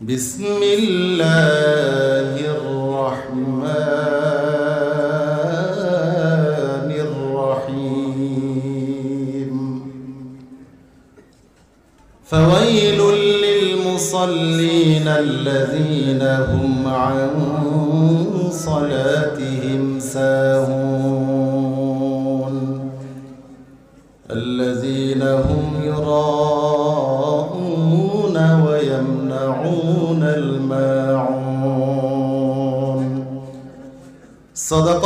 بسم الله الرحمن الرحيم. فويل للمصلين الذين هم عن صلاتهم ساهون.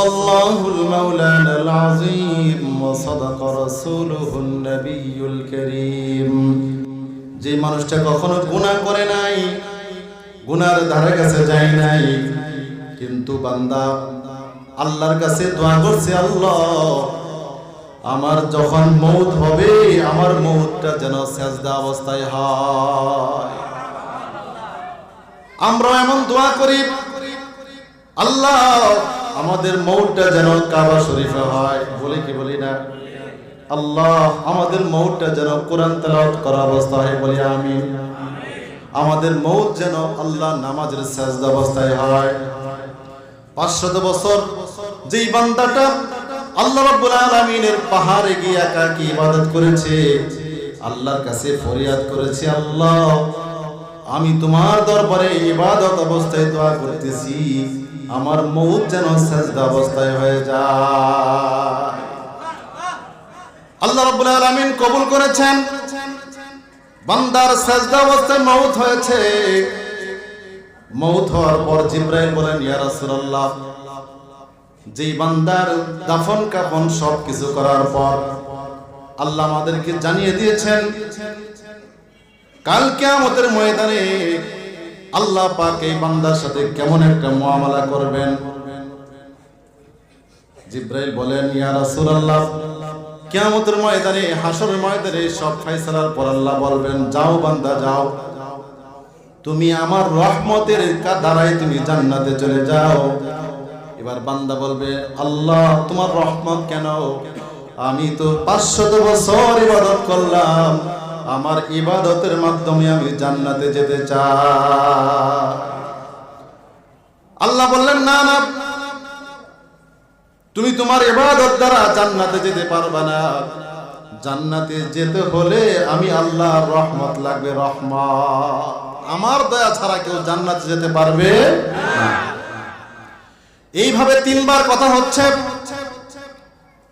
صدق الله المولانا العظيم وصدق رسوله النبي الكريم যে মানুষটা কখনো গুনাহ করে নাই গুনার ধারে কাছে যায় নাই কিন্তু বান্দা আল্লাহর কাছে দোয়া করছে আল্লাহ আমার যখন মৌত হবে আমার মৌতটা যেন সেজদা অবস্থায় হয় আমরা এমন দোয়া করি আল্লাহ আমাদের মৌতটা যেন কাবা শরীফে হয়। বলে কি বলি না? আল্লাহ আমাদের মৌতটা যেন কোরআন তেলাওয়াত করা অবস্থা হয়, বলি আমি আমাদের মৌত যেন আল্লাহ নামাজের সেজদা অবস্থায় হয়। পাঁচশত বছর যেই বান্দাটা আল্লাহ রাব্বুল আলামিনের পাহাড়ে গিয়ে একাকী ইবাদত করেছে, আল্লাহর কাছে ফরিয়াদ করেছে, আল্লাহ আমি তোমার দরবারে ইবাদত অবস্থায় দোয়া করতেছি। আমার মৌত যেন সেজদা অবস্থায় হয়ে যায়। আল্লাহ রাব্বুল আলামিন কবুল করেছেন। বান্দার সেজদা অবস্থায় মৌত হয়েছে। মৌত হওয়ার পর জিব্রাইল বলেন, ইয়া রাসূলুল্লাহ, যেই বান্দার দাফন কাফন সব কিছু করার পর আল্লাহ আমাদেরকে জানিয়ে দিয়েছেন কাল কিয়ামতের ময়দানে আল্লাহ পাক এই বান্দার সাথে কেমন একটা মুআমালা করবেন? জিব্রাইল বলেন, ইয়া রাসূলুল্লাহ, কিয়ামতের ময়দানে হাসরের ময়দানে সব ফয়সালার পর আল্লাহ বলবেন, যাও বান্দা, যাও। তুমি আমার রহমতের দ্বারাই তুমি জান্নাতে চলে যাও। এবার বান্দা বলবে, আল্লাহ, তোমার রহমত কেন? আমি তো পাঁচশত বছর ইবাদত করলাম। আমার ইবাদতের মাধ্যমে আমি জান্নাতে যেতে আল্লাহ বললেন, না না। তুমি তোমার ইবাদত দ্বারা জান্নাতে যেতে পারবে না। জান্নাতে যেতে হলে আমি আল্লাহর রহমত লাগবে, রহমত। আমার দয়া ছাড়া কেউ জান্নাতে যেতে পারবে এইভাবে তিনবার কথা হচ্ছে।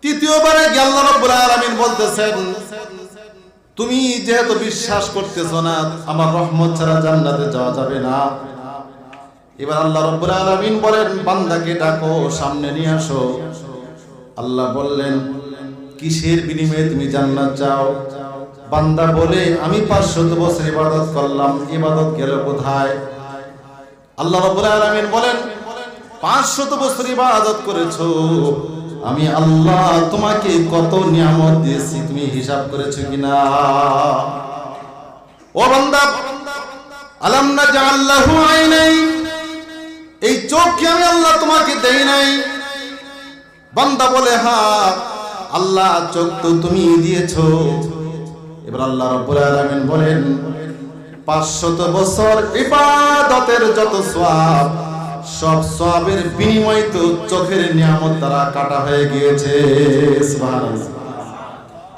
তৃতীয়বারে আল্লাহ রাব্বুল আলামিন বলতেছেন তুমি যেহেতু বিশ্বাস করতেছো না, আমার রহমত ছাড়া জান্নাতে যাওয়া যাবে না। এবার আল্লাহ রাব্বুল আলামিন বলেন, বান্দাকে ডাকো, সামনে নিয়ে আসো। আল্লাহ বললেন, কিসের বিনিময়ে তুমি জান্নাত চাও? বান্দা বলে, আমি পাঁচশত বছর ইবাদত করলাম, ইবাদত গেল কোথায়? আল্লাহ রাব্বুল আলামিন বলেন, পাঁচশত বছর ইবাদত করেছ। আমি আল্লাহ তোমাকে কত নিয়ামত দিয়েছি, তুমি হিসাব করেছ কিনা? ও বান্দা, আলাম না জাআল্লাহু আইনাই, এই চোখ কি আমি আল্লাহ তোমাকে দেই নাই। বান্দা বলে, হা, আল্লাহ চোখ তো তুমি দিয়েছ। এবার আল্লাহ রাব্বুল আলামিন বলেন 500 বছর ইবাদতের যত সওয়াব সব সওয়াবের বিনিময় তো চোখের নিয়ামত দ্বারা কাটা হয়ে গিয়েছে।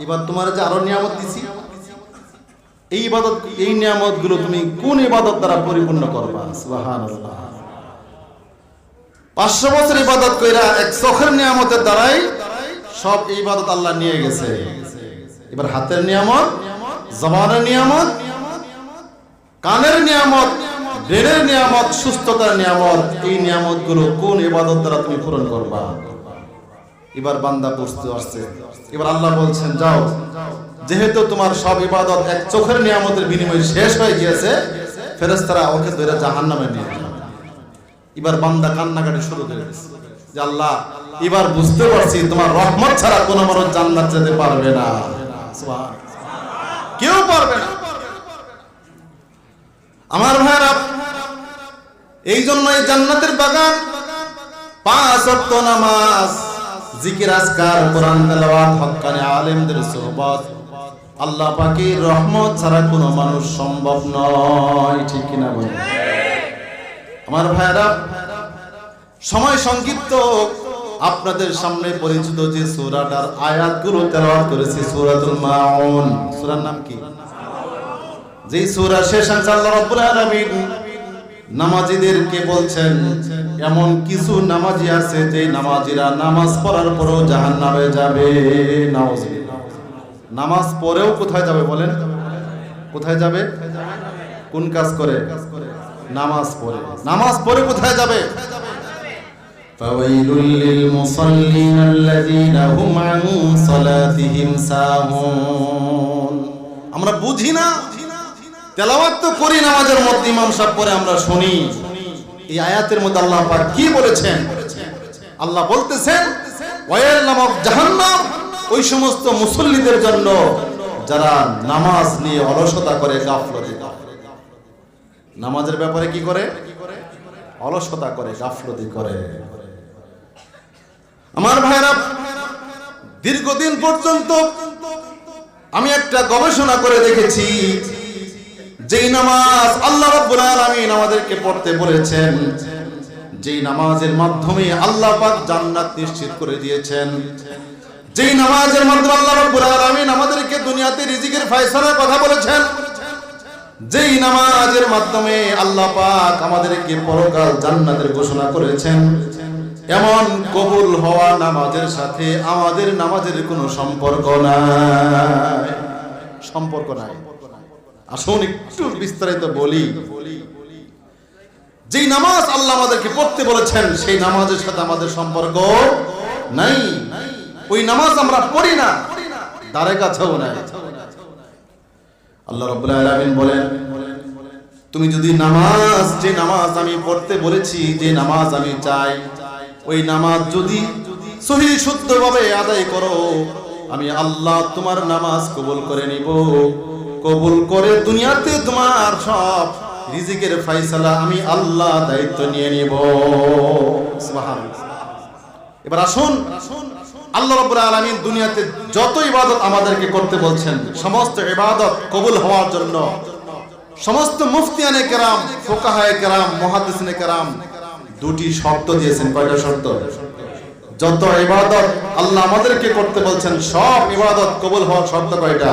এবার তোমার যে আরও নিয়ামত দিছি, এই ইবাদত এই নিয়ামতগুলো তুমি কোন ইবাদত দ্বারা পরিপূর্ণ করবা? পাঁচশো বছর ইবাদত কইরা এক চোখের নিয়ামতের দ্বারাই সব ইবাদত আল্লাহ নিয়ে গেছে। এবার হাতের নিয়ামত, জবানের নিয়ামত, কানের নিয়ামত ব্রেনের নিয়ামত, সুস্থতার নিয়ামত, এই নিয়ামতগুলো কোন ইবাদত দ্বারা তুমি পূরণ করবা? এবার বান্দা বুঝতে আসছে। এবার আল্লাহ বলছেন, যাও, যেহেতু তোমার সব ইবাদত এক চোখের নিয়ামতের বিনিময়ে শেষ হয়ে গিয়েছে ফেরেস্তারা ওকে ধরে জাহান নামে নিয়ে এবার বান্দা কান্নাকাটি শুরু করে যে, আল্লাহ, এবার বুঝতে পারছি তোমার রহমত ছাড়া কোন মানুষ জান্নাত যেতে পারবে না। কেউ পারবে না। আমার ভাইরা এই জন্য এই জান্নাতের বাগান। পাঁচ ওয়াক্ত নামাজ, জিকির, আজকার, কোরআন, তেলাওয়াত, হক্কানি আলেমদের সোহবত আল্লাহ পাকের রহমত ছাড়া কোনো মানুষ সম্ভব নয়, ঠিক কিনা বলে আমার ভাইরা সময় সংক্ষিপ্ত। আপনাদের সামনে পরিচিত যে সূরাটার আয়াতগুলো তেলাওয়াত করেছি, সূরাতুল মাউন। সূরার নাম কি? যেই সূরা শেষ অংশে আল্লাহ রাব্বুল আলামিন নামাজীদেরকে বলছেন এমন কিছু নামাজি আছে যে নামাজিরা নামাজ পড়ার পরেও জাহান্নামে যাবে নাউজুবিল্লাহ নামাজ পড়েও কোথায় যাবে বলেন কোথায় যাবে কোন কাজ করে নামাজ পড়ে নামাজ পড়ে কোথায় যাবে فويل للمصلين الذين هم عن صلاتهم ساهون আমরা বুঝি না তেলাওয়াত তো করি, নামাজের মধ্যে ইমাম সাহেব পরে আমরা শুনি। এই আয়াতের মধ্যে আল্লাহ পাক কি বলেছেন? আল্লাহ বলতেছেন ওয়াইল নামক জাহান্নাম ওই সমস্ত মুসল্লিদের জন্য যারা নামাজ নিয়ে অলসতা করে, গাফলতি নামাজের ব্যাপারে কি করে? অলসতা করে, গাফলতি করে। আমার ভাইরা, দীর্ঘদিন পর্যন্ত আমি একটা গবেষণা করে দেখেছি যেই নামাজ আল্লাহ রাব্বুল আলামিন আমাদেরকে পড়তে বলেছেন, যেই নামাজের মাধ্যমে আল্লাহ পাক জান্নাত নিশ্চিত করে দিয়েছেন। যেই নামাজের মাধ্যমে আল্লাহ রাব্বুল আলামিন আমাদেরকে দুনিয়াতে রিজিকের ফয়সালার কথা বলেছেন, যেই নামাজের মাধ্যমে আল্লাহ পাক আমাদেরকে পরকাল জান্নাতের ঘোষণা করেছেন, এমন কবুল হওয়া নামাজের সাথে আমাদের নামাজের কোনো সম্পর্ক নাই। সম্পর্ক নাই। আসুন একটু বিস্তারিত বলি। যেই নামাজ আল্লাহ আমাদেরকে পড়তে বলেছেন, সেই নামাজের সাথে আমাদের সম্পর্ক নাই। ওই নামাজ আমরা পড়ি না দ্বারে কাছেও নাই। আল্লাহ রাব্বুল আলামিন বলেন, তুমি যদি নামাজ, যে নামাজ আমি পড়তে বলেছি, যে নামাজ আমি চাই, ওই নামাজ যদি সহি শুদ্ধভাবে আদায় করো, আমি আল্লাহ তোমার নামাজ কবুল করে নিব। কবুল করে দুনিয়াতে তোমার সব রিজিকের ফাইসালা আমি আল্লাহ দায়িত্ব নিয়ে নিব। এবার আসুন, আল্লাহ রাব্বুল আলামিন দুনিয়াতে যত ইবাদত আমাদেরকে করতে বলছেন, সমস্ত ইবাদত কবুল হওয়ার জন্য, সমস্ত মুফতিয়ানে কেরাম, ফোকাহায়ে কেরাম, মুহাদ্দিসিনে কেরাম দুটি শর্ত দিয়েছেন। কয়টা শর্ত? যত ইবাদত আল্লাহ আমাদেরকে করতে বলছেন, সব ইবাদত কবুল হওয়ার শর্ত কয়টা?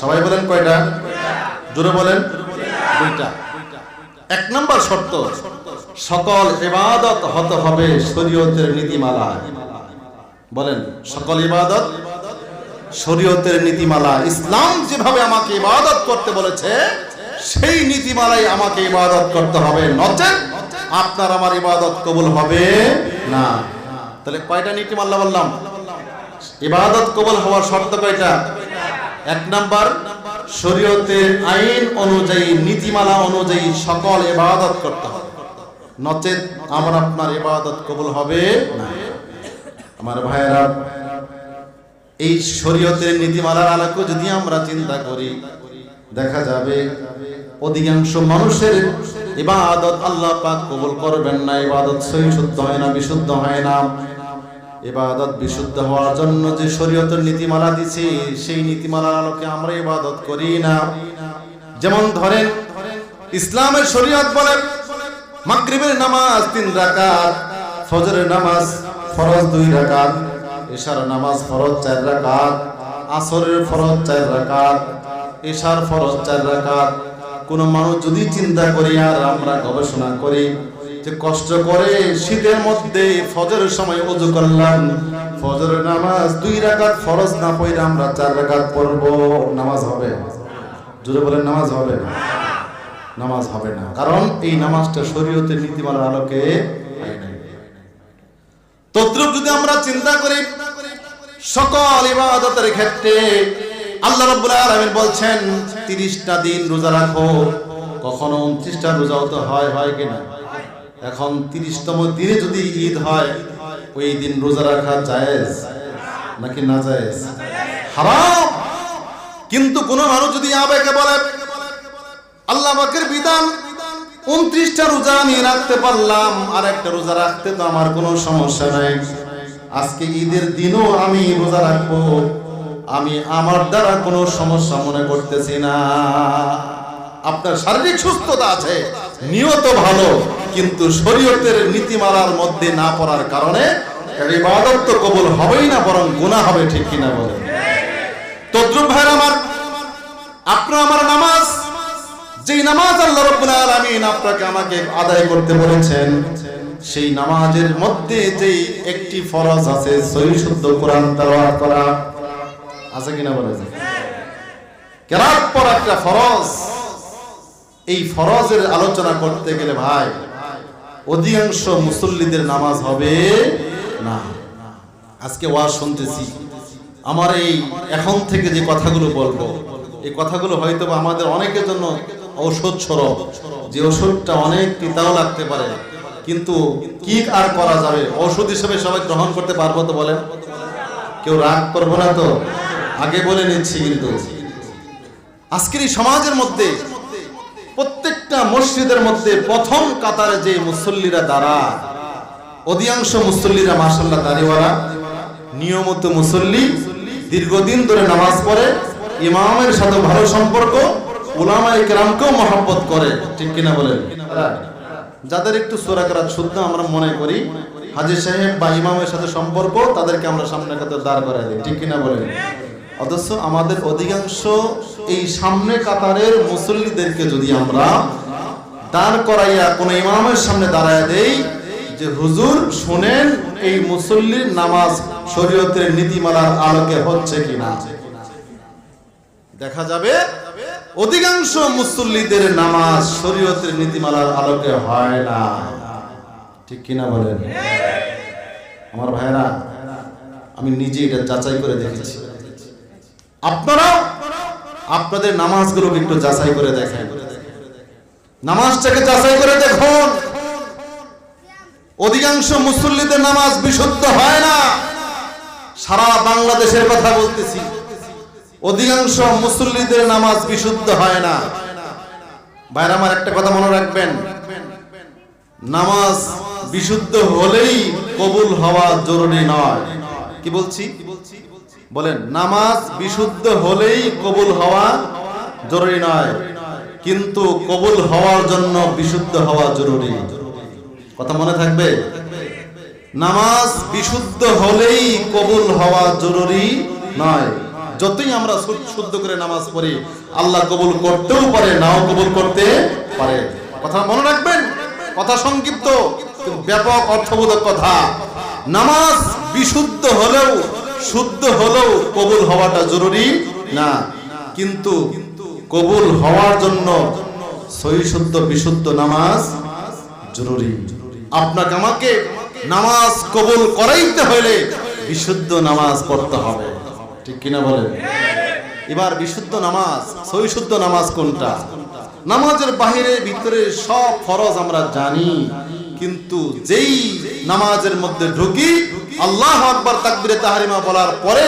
সবাই বলেন কয়টা? জোরে বলেন। দুইটা। এক নম্বর শর্ত, সকল ইবাদত হতে হবে শরীয়তের নীতিমালা বলেন, সকল ইবাদত শরীয়তের নীতিমালা ইসলাম যেভাবে আমাকে ইবাদত করতে বলেছে, সেই নীতিমালাই আমাকে ইবাদত করতে হবে। নচেত আপনার আমার ইবাদত কবুল হবে না। তাহলে কয়টা নীতিমালা বললাম? ইবাদত কবুল হওয়ার শর্ত কয়টা? এক নাম্বার, শরীয়তের আইন অনুযায়ী, নীতিমালা অনুযায়ী সকল ইবাদত করতে হবে। নচেত আমার আপনার ইবাদত কবুল হবে না। আমার ভাইয়েরা, এই শরীয়তের নীতিমালার আলোকে যদি আমরা চিন্তা করি, দেখা যাবে অধিকাংশ মানুষের ইবাদত আল্লাহ পাক কবুল করবেন না, ইবাদত সহি শুদ্ধ হয় না, বিশুদ্ধ হয় না। ইবাদত বিশুদ্ধ হওয়ার জন্য যে শরীয়তের নীতিমালা দিছে, সেই নীতিমালার আলোকে আমরা ইবাদত করি না। যেমন ধরেন, ইসলামের শরীয়ত বলে, মাগরিবের নামাজ তিন রাকাত, ফজরের নামাজ ফরজ দুই রাকাত, এশার নামাজ ফরজ চার রাকাত, আসরের ফরজ চার রাকাত, এশার ফরজ চার রাকাত। কোন মানুষ যদি চিন্তা করি আর আমরা গবেষণা করি যে কষ্ট করে শীতের মধ্যে ফজরের সময় ওযু করলাম। ফজরের নামাজ দুই রাকাত ফরজ না পড়ে আমরা চার রাকাত পড়ব। নামাজ হবে জোরে বলেন, নামাজ হবে না। নামাজ হবে না। কারণ এই নামাজটা শরীয়তের নীতিমালার আলোকে তদ্রুপ যদি আমরা চিন্তা করি, সকল ইবাদতের ক্ষেত্রে আল্লাহ রাব্বুল আলামিন বলছেন 30টা দিন রোজা রাখো। কখনো 29টা রোজাও তো হয় হয় কিনা? এখন 30তম দিনে যদি ঈদ হয়, ওই দিন রোজা রাখা জায়েজ নাকি না জায়েজ? হারাম! কিন্তু কোন মানুষ যদি আবেগে বলে, আল্লাহ পাকের বিধান, উনত্রিশটা রোজা আমি রাখতে পারলাম আর একটা রোজা রাখতে তো আমার কোনো সমস্যা নাই। আজকে ঈদের দিনও আমি রোজা রাখব, আমি আমার দ্বারা কোনো সমস্যা মনে করতেছি না। আপনার শারীরিক সুস্থতা আছে, নিয়ত ভালো। কিন্তু শরীয়তের নীতিমালার মধ্যে না পড়ার কারণে ইবাদত তো কবুল হবেই না, বরং গুনাহ হবে, ঠিক কিনা বলে তদ্রুপ ভাইয়ের আমার, আপনার আমার নামাজ, যেই নামাজ আল্লাহ রাব্বুল আলামিন আপনাকে আমাকে আদায় করতে বলেছেন, সেই নামাজের মধ্যে যেই একটি ফরজ আছে, সহি শুদ্ধ কোরআন তেলাওয়াত করা, আছে কিনা বলে কেরাত পড়া একটা ফরজ, এই ফরজের আলোচনা করতে গেলে ভাই অধিকাংশ মুসল্লিদের নামাজ হবে না। আজকে ওয়াজ শুনতেছি। আমার এই এখন থেকে যে কথাগুলো বলব, এই কথাগুলো হয়তো আমাদের অনেকের জন্য ঔষধ স্বরূপ, যে ওষুধটা অনেক তিতাও লাগতে পারে। কিন্তু কি আর করা যাবে? ওষুধ হিসেবে সবাই গ্রহণ করতে পারব তো বলেন? কেউ রাগ করব না তো? আগে বলে নিচ্ছি কিন্তু। আজকের এই সমাজের মধ্যে প্রত্যেকটা মসজিদের মধ্যে প্রথম কাতারে যে মুসল্লিরা দাঁড়া অধিকাংশ মুসল্লিরা মাসাল্লাহ দাঁড়িওয়ালা নিয়মিত মুসল্লি, দীর্ঘদিন ধরে নামাজ পড়ে, ইমামের সাথে ভালো সম্পর্ক করে, ঠিক কিনা বলেন? যাদের একটু শুদ্ধ আমরা মনে করি, হাজি সাহেব বা ইমামের সাথে সম্পর্ক, তাদেরকে আমরা সামনে দাঁড় করাই দিই, ঠিক কিনা বলেন? অথচ আমাদের অধিকাংশ এই সামনে কাতারের মুসল্লিদেরকে যদি আমরা দাঁড় করাইয়া কোন ইমামের সামনে দাঁড়ায় দেই, যে হুজুর, শোনেন এই মুসল্লির নামাজ শরীয়তের নীতিমালার আলোকে হচ্ছে কিনা। দেখা যাবে অধিকাংশ মুসল্লিদের নামাজ শরীয়তের নীতিমালার আলোকে হয় না। ঠিক কিনা বলেন? আমার ভাইরা, আমি নিজে এটা যাচাই করে দেখেছি। আপনারাও আপনাদের নামাজগুলোকে একটু যাচাই করে দেখেন। নামাজটাকে যাচাই করে দেখুন। অধিকাংশ মুসল্লিদের নামাজ বিশুদ্ধ হয় না। সারা বাংলাদেশের কথা বলতেছি। অধিকাংশ মুসল্লিদের নামাজ বিশুদ্ধ হয় না। ভাইরা, আমার একটা কথা মনে রাখবেন। নামাজ বিশুদ্ধ হলেই কবুল হওয়া জরুরি নয়। কি বলছি? বলেন, নামাজ বিশুদ্ধ হলেই কবুল হওয়া জরুরি নয়, কিন্তু কবুল হওয়ার জন্য বিশুদ্ধ হওয়া জরুরি। কথা মনে থাকবে? নামাজ বিশুদ্ধ হলেই কবুল হওয়া জরুরি নয়। যতই আমরা শুদ্ধ করে নামাজ পড়ি, আল্লাহ কবুল করতেও পারে, নাও কবুল করতে পারে। কথা মনে রাখবেন? কথা সংক্ষিপ্ত ব্যাপক অর্থবোধক কথা। নামাজ বিশুদ্ধ হলেও শুদ্ধ হলেও কবুল হওয়াটা জরুরি? না। কিন্তু কবুল হওয়ার জন্য সহি, শুদ্ধ, বিশুদ্ধ নামাজ জরুরি। আপনাকে আমাকে নামাজ কবুল করাইতে হলে বিশুদ্ধ নামাজ পড়তে হবে। ঠিক কিনা বলেন? এবার বিশুদ্ধ নামাজ, সহি, শুদ্ধ নামাজ কোনটা? নামাজের বাহিরে, ভিতরে সব ফরজ আমরা জানি। কিন্তু যেই নামাজের মধ্যে ঢুকি, আল্লাহ আকবার তাকবিরে তাহারিমা বলার পরে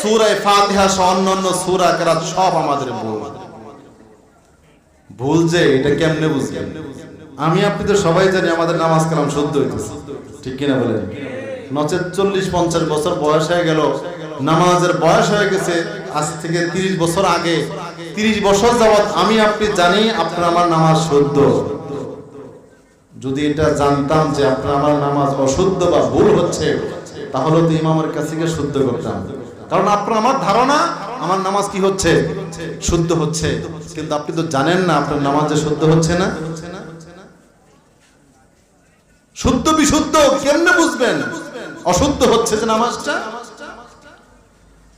সূরায়ে ফাতিহা সহ অন্যান্য সূরা কেরাত সব আমাদের ভুল। ভুল যে, এটা কেমনে বুঝবেন আমি আপনি তো সবাই জানি আমাদের নামাজ কালাম শুদ্ধ হইতেছে। ঠিক কিনা বলেন? নচেত চল্লিশ, পঞ্চাশ বছর বয়স হয়ে গেল, নামাজের বয়স হয়ে গেছে, আজ থেকে তিরিশ বছর আগে, তিরিশ বছর যাবৎ আমি আপনি জানি আপনার আমার নামাজ শুদ্ধ। যদি এটা জানতাম যে আপনার আমার নামাজ অশুদ্ধ বা ভুল হচ্ছে, তাহলে তো ইমামের কাছে গিয়ে শুদ্ধ করতাম। কারণ আপনার আমার ধারণা, আমার নামাজ কি হচ্ছে? শুদ্ধ হচ্ছে। কিন্তু আপনি তো জানেন না আপনার নামাজে শুদ্ধ হচ্ছে না। শুদ্ধ বিশুদ্ধ কেমনে বুঝবেন? অশুদ্ধ হচ্ছে যে নামাজটা?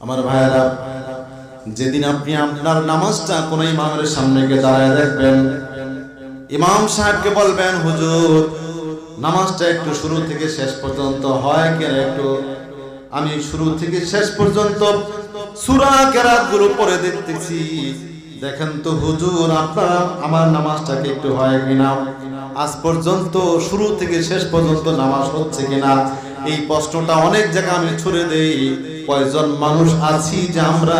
আমার ভাইয়েরা, যেদিন আপনি আপনার নামাজটা কোন ইমামের সামনে গিয়ে দাঁড়ায় দেখবেন ইমাম সাহেবকে বলবেন, হুজুর, নামাজটা একটু শুরু থেকে শেষ পর্যন্ত হয় কেন একটু? আমি শুরু থেকে শেষ পর্যন্ত সুরা কেরাতগুলো পড়ে দেখতেছি। দেখেন তো হুজুর, আপনার, আমার নামাজটাকে একটু হয় কিনা? আজ পর্যন্ত শুরু থেকে শেষ পর্যন্ত নামাজ হচ্ছে কিনা? এই প্রশ্নটা অনেক জায়গায় আমি ছুড়ে দেই। কয়জন মানুষ আছি যে আমরা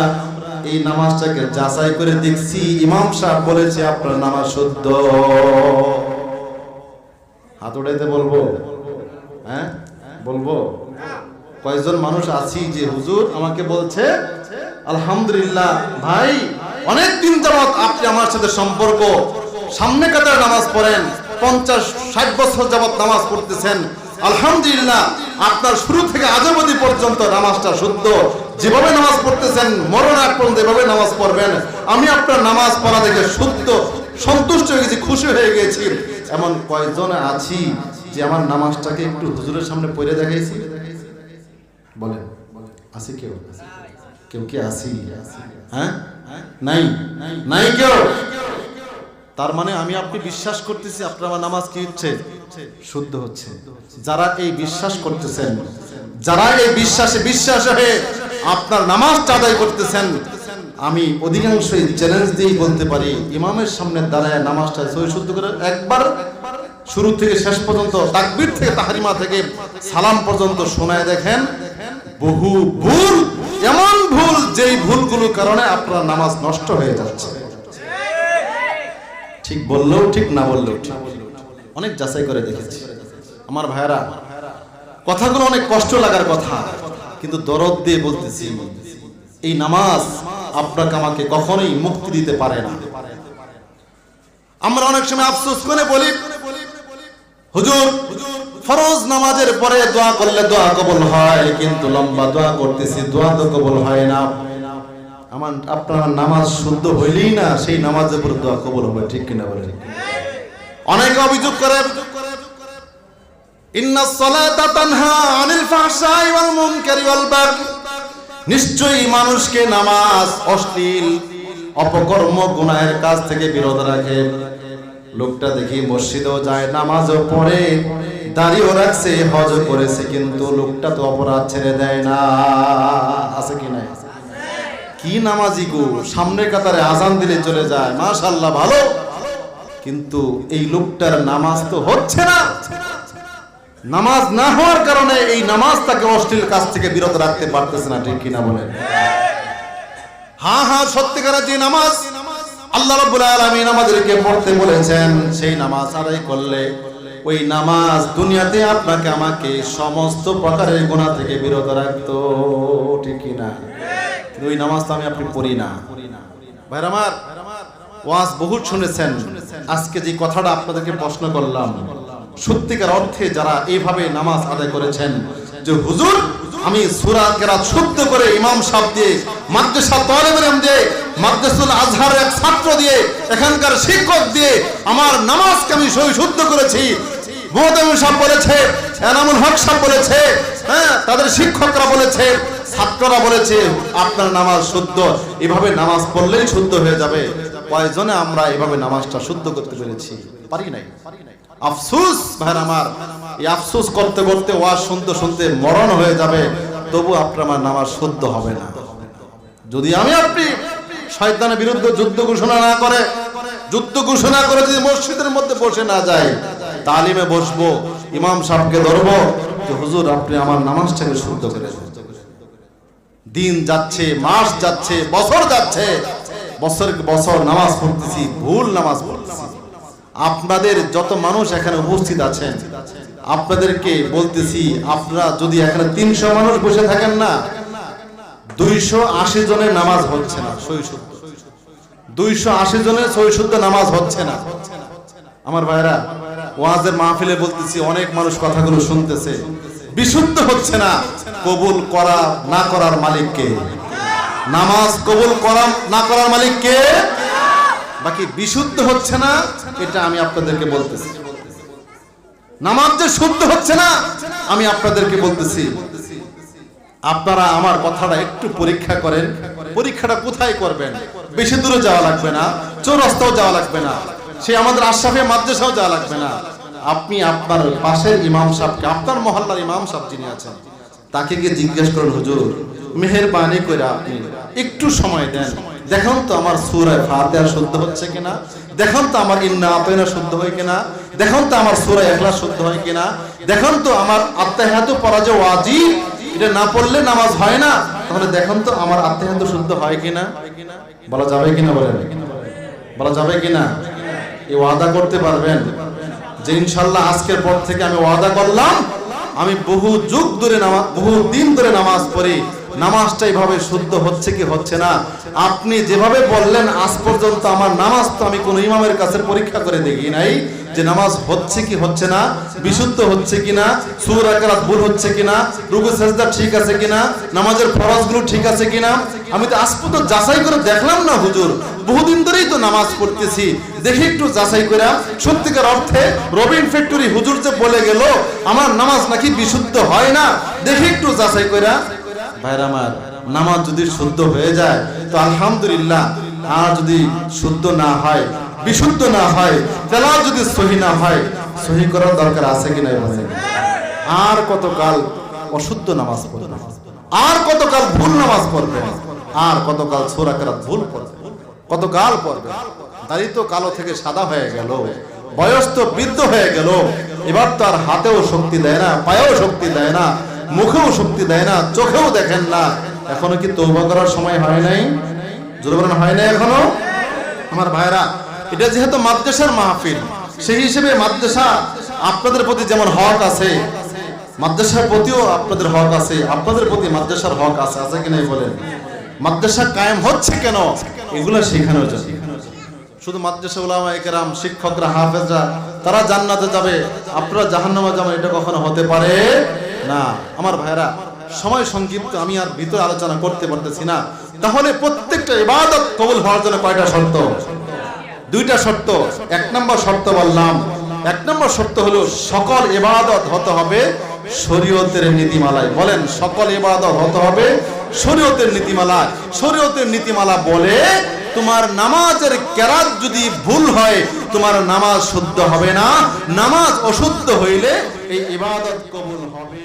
এই নামাজটাকে যাচাই করে দেখছি, ইমাম সাহেব বলেছে, আপনার নামাজ শুদ্ধ। হাত উঠাইতে বলব? হ্যাঁ? বলব? কয়েকজন মানুষ আছি যে হুজুর আমাকে বলছে, আলহামদুলিল্লাহ, ভাই, অনেক দিন যাবত আপনি আমার সাথে সম্পর্ক। সামনে কাতার নামাজ পড়েন, পঞ্চাশ, ষাট বছর যাবৎ নামাজ পড়তেছেন। আলহামদুলিল্লাহ, আপনার শুরু থেকে আজবদি পর্যন্ত নামাজটা শুদ্ধ। যেভাবে নামাজ পড়তেছেন, মরণ আগ পর্যন্ত এভাবে নামাজ পড়বেন। আমি আপনার নামাজ পড়া দেখে শুদ্ধ সন্তুষ্ট হয়ে গেছি, খুশি হয়ে গেছি। এমন কয়জন আছি যে আমার নামাজটাকে একটু হুজুরের সামনে পড়ে দেখাইছি? বলেন, আছে কেউ? কেউ কি আসি হ্যাঁ? নাই? নাই কেউ? তার মানে আমি আপনি বিশ্বাস করতেছি, আপনার আমার নামাজ কি হচ্ছে? শুদ্ধ হচ্ছে। যারা এই বিশ্বাস করতেছেন, যারা এই বিশ্বাসে বিশ্বাস হয়ে আপনার নামাজটা আদায় করতেছেন। আমি অধিকাংশই চ্যালেঞ্জ দিয়েই বলতে পারি, ইমামের সামনে দাঁড়ায় নামাজটা সহি শুদ্ধ করে একবার শুরু থেকে শেষ পর্যন্ত, তাকবীর থেকে তাহারিমা থেকে সালাম পর্যন্ত শোনায় দেখেন, বহু ভুল, এমন ভুল যেই ভুলগুলোর কারণে আপনার নামাজ নষ্ট হয়ে যাচ্ছে। ঠিক বললেও ঠিক, না বললেও ঠিক। অনেক যাচাই করে দেখেছি। আমার ভাইরা কথাগুলো অনেক কষ্ট লাগার কথা। কিন্তু দরদ দিয়ে বলতেছি, এই নামাজ আপনাকে আমাকে কখনোই মুক্তি দিতে পারে না। আমরা অনেক সময় আফসোস করে বলি, হুজুর, ফরজ নামাজের পরে দোয়া করলে দোয়া কবুল হয়, কিন্তু লম্বা দোয়া করতেছি, দোয়া তো কবুল হয় না। আমার, আপনার নামাজ শুদ্ধ হইলেই না, সেই নামাজের উপর দোয়া কবুল হবে, ঠিক কিনা বলে অনেকে অভিযোগ করে নিশ্চয়ই মানুষকে নামাজ অশ্লীল, অপকর্ম, গুনাহের কাজ থেকে বিরত রাখে। লোকটা দেখি মসজিদেও যায়, নামাজও পড়ে, দাড়িও রাখছে হজ করেছে, কিন্তু লোকটা তো অপরাধ ছেড়ে দেয় না। আছে কি নাই? কি নামাজি গো? সামনের কাতারে আজান দিলে চলে যায় মাশাল্লাহ ভালো। কিন্তু এই লোকটার নামাজ তো হচ্ছে না। নামাজ না হওয়ার কারণে এই নামাজ তাকে অশ্লীল কাজ থেকে বিরত রাখতে পারতেছে না, ঠিক কিনা বলেন? হ্যাঁ হ্যাঁ সত্যিকারের যে নামাজ, আল্লাহ রাব্বুল আলামিন আমাদেরকে পড়তে বলেছেন, সেই নামাজ আদায় করলে ওই নামাজ দুনিয়াতে আপনাকে আমাকে সমস্ত প্রকারের গুনাহ থেকে বিরত রাখতো, ঠিক কিনা? কিন্তু ওই নামাজ তো আমি আপনি পড়ি না। ভাইরা আমার, ওয়াজ বহুত শুনেছেন। আজকে যে কথাটা আপনাদেরকে প্রশ্ন করলাম সত্যিকার অর্থে যারা এইভাবে নামাজ আদায় করেছেন, যে হুজুর, আমি সূরা শুদ্ধ করে ইমাম সাহেব দিয়ে মাদ্রাসা দিয়ে মাদ্রাসুল এক ছাত্র দিয়ে, এখানকার শিক্ষক দিয়ে আমার নামাজকে আমি সহি শুদ্ধ করেছি। বলেছে হ্যাঁ তাদের শিক্ষকরা বলেছে, ছাত্ররা আপনার নামাজ শুদ্ধ, এভাবে নামাজ পড়লেই শুদ্ধ হয়ে যাবে। কয়জনে আমরা এভাবে নামাজটা শুদ্ধ করতে পেরেছি? পারি নাই পারি নাই? আফসোস ভাই আমার। এই আফসোস করতে করতে ওয়াজ শুনতে শুনতে মরণ হয়ে যাবে, তবু আপনার আমার নামাজ শুদ্ধ হবে না। যদি আমি আপনি শয়তানের বিরুদ্ধে যুদ্ধ ঘোষণা না করে, যুদ্ধ ঘোষণা করে যদি মসজিদের মধ্যে বসে না যায়, তালিমে বসবো, ইমাম সাহেবকে ধরবো, যে হুজুর, আপনি আমার নামাজটাকে শুদ্ধ করে দেন। যাচ্ছে, মাস যাচ্ছে, বছর যাচ্ছে বছর বছর নামাজ পড়তেছি, ভুল নামাজ পড়তেছি। আপনাদের যত মানুষ এখানে উপস্থিত আছেন, আপনাদেরকে বলতেছি, আপনারা যদি এখানে তিনশো মানুষ বসে থাকেন না, দুইশো আশি জনের নামাজ হচ্ছে না, সই শুদ্ধ দুইশো আশি জনের সই শুদ্ধ নামাজ হচ্ছে না। আমার ভাইরা, ওয়াজের মাহফিলে বলতেছি, অনেক মানুষ কথাগুলো শুনতেছে। বিশুদ্ধ হচ্ছে না, কবুল করা না করার মালিক কে নামাজ কবুল করা না করার মালিক কে বাকি বিশুদ্ধ হচ্ছে না, এটা আমি আপনাদেরকে বলতেছি। নামাজ যে শুদ্ধ হচ্ছে না, আমি আপনাদেরকে বলতেছি। আপনারা আমার কথাটা একটু পরীক্ষা করেন। পরীক্ষাটা কোথায় করবেন? বেশি দূরে যাওয়া লাগবে না, চৌরাস্তাও যাওয়া লাগবে না, সে আমাদের আশরাফে মাদ্রাসাও যাওয়া লাগবে না। আপনি আপনার পাশের ইমাম সাহেবকে, আপনার মহল্লার ইমাম সাহেব যিনি আছেন, তাকে গিয়ে জিজ্ঞেস করুন, হুজুর, মেহেরবানি করে আপনি একটু সময় দেন। দেখুন তো আমার সুরায় ফাতিহা শুদ্ধ হচ্ছে কিনা? দেখুন তো আমার ইন্না আতয়না শুদ্ধ হয় কিনা? দেখুন তো আমার সুরায় ইখলাস শুদ্ধ হয় কিনা? দেখুন তো আমার আত্মাহাতু পড়া যে ওয়াজিব। এটা না পড়লে নামাজ হয় না। তাহলে দেখুন তো আমার আত্মাহাতু শুদ্ধ হয় কিনা? বলা যাবে কিনা বলেন? বলা যাবে কিনা? এই ওয়াদা করতে পারবেন? যে ইনশাল্লাহ আজকের পর থেকে আমি ওয়াদা করলাম, আমি বহু যুগ ধরে নামাজ বহু দিন ধরে নামাজ পড়ি। নামাজটা এইভাবে শুদ্ধ হচ্ছে কি হচ্ছে না? আপনি যেভাবে বললেন, আজ পর্যন্ত আমার নামাজ তো আমি কোন ইমামের কাছে পরীক্ষা করে দেখি নাই যে নামাজ হচ্ছে কি হচ্ছে না, বিশুদ্ধ হচ্ছে কিনা সুর আকারাত ভুল হচ্ছে কিনা রুকু, সেজদা ঠিক আছে কিনা নামাজের ফরজগুলো ঠিক আছে কিনা আমি তো আজ পর্যন্ত যাচাই করে দেখলাম না হুজুর। বহুদিন ধরেই তো নামাজ পড়তেছি। দেখি একটু যাচাই করে, সত্যিকার অর্থে রবিন ফ্যাক্টরি হুজুর যে বলে গেল, আমার নামাজ নাকি বিশুদ্ধ হয় না? দেখি একটু যাচাই করে। ভাইরা আমার, নামাজ যদি শুদ্ধ হয়ে যায়, তো আলহামদুলিল্লাহ আর যদি শুদ্ধ না হয়, বিশুদ্ধ না হয় তেলাও যদি সহি না হয়, সহি করার দরকার আছে কিনা বলেন আর কতকাল অশুদ্ধ নামাজ পড়বে? আর কতকাল ভুল নামাজ পড়বে? আর কতকাল কেরাত ভুল পড়বে? কতকাল পড়বে? দাড়ি তো কালো থেকে সাদা হয়ে গেল, বয়স তো বৃদ্ধ হয়ে গেল, এবার তো আর হাতেও শক্তি দেয় না, পায়েও শক্তি দেয় না মুখেও শক্তি দেয় না, চোখেও দেখেন না। এখনও কি তৌবা করার সময় হয় নাই? জোরে বলেন, হয় নাই এখনও? আমার ভাইরা এটা যেহেতু মাদ্রাসার মাহফিল, সেই হিসেবে মাদ্রাসা আপনাদের প্রতি যেমন হক আছে, মাদ্রাসার প্রতিও আপনাদের হক আছে, আপনাদের প্রতি মাদ্রাসার হক আছে আছে কি নাই বলেন? মাদ্রাসা কায়েম হচ্ছে কেন? এগুলো শেখানোর জন্য। শুধু মাদ্রাসা উলামা একরাম, শিক্ষকরা, হাফেজরা, তারা জান্নাতে যাবে, আপনারা জাহান্নামে যাবেন, এটা কখনো হতে পারে না, আমার ভাইরা সময় সংক্ষিপ্ত, আমি আর ভিতরে আলোচনা করতে পারতেছি না। তাহলে প্রত্যেকটা ইবাদত কবুল হওয়ার জন্য কয়টা শর্ত? দুইটা শর্ত, এক নম্বর শর্ত বললাম। এক নম্বর শর্ত হলো, সকল ইবাদত হতে হবে শরীয়তের নীতিমালায়। বলেন, সকল ইবাদত হতে হবে শরীয়তের নীতিমালা শরীয়তের নীতিমালা বলে, তোমার নামাজের কেরাত যদি ভুল হয়, তোমার নামাজ শুদ্ধ হবে না। নামাজ অশুদ্ধ হইলে এই ইবাদত কবুল হবে।